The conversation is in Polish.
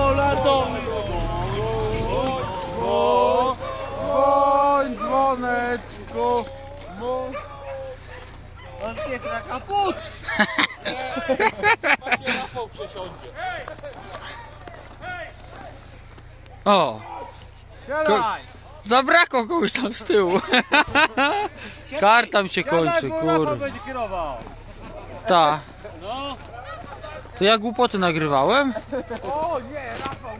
Polardo! Moń dzwoneczku! Orkiestra kaput! Rafał przesiądzie. O! Ko zabrakło kogoś tam z tyłu. Kar się kończy, Siadaj, bo to ja głupoty nagrywałem? O nie, Rafał.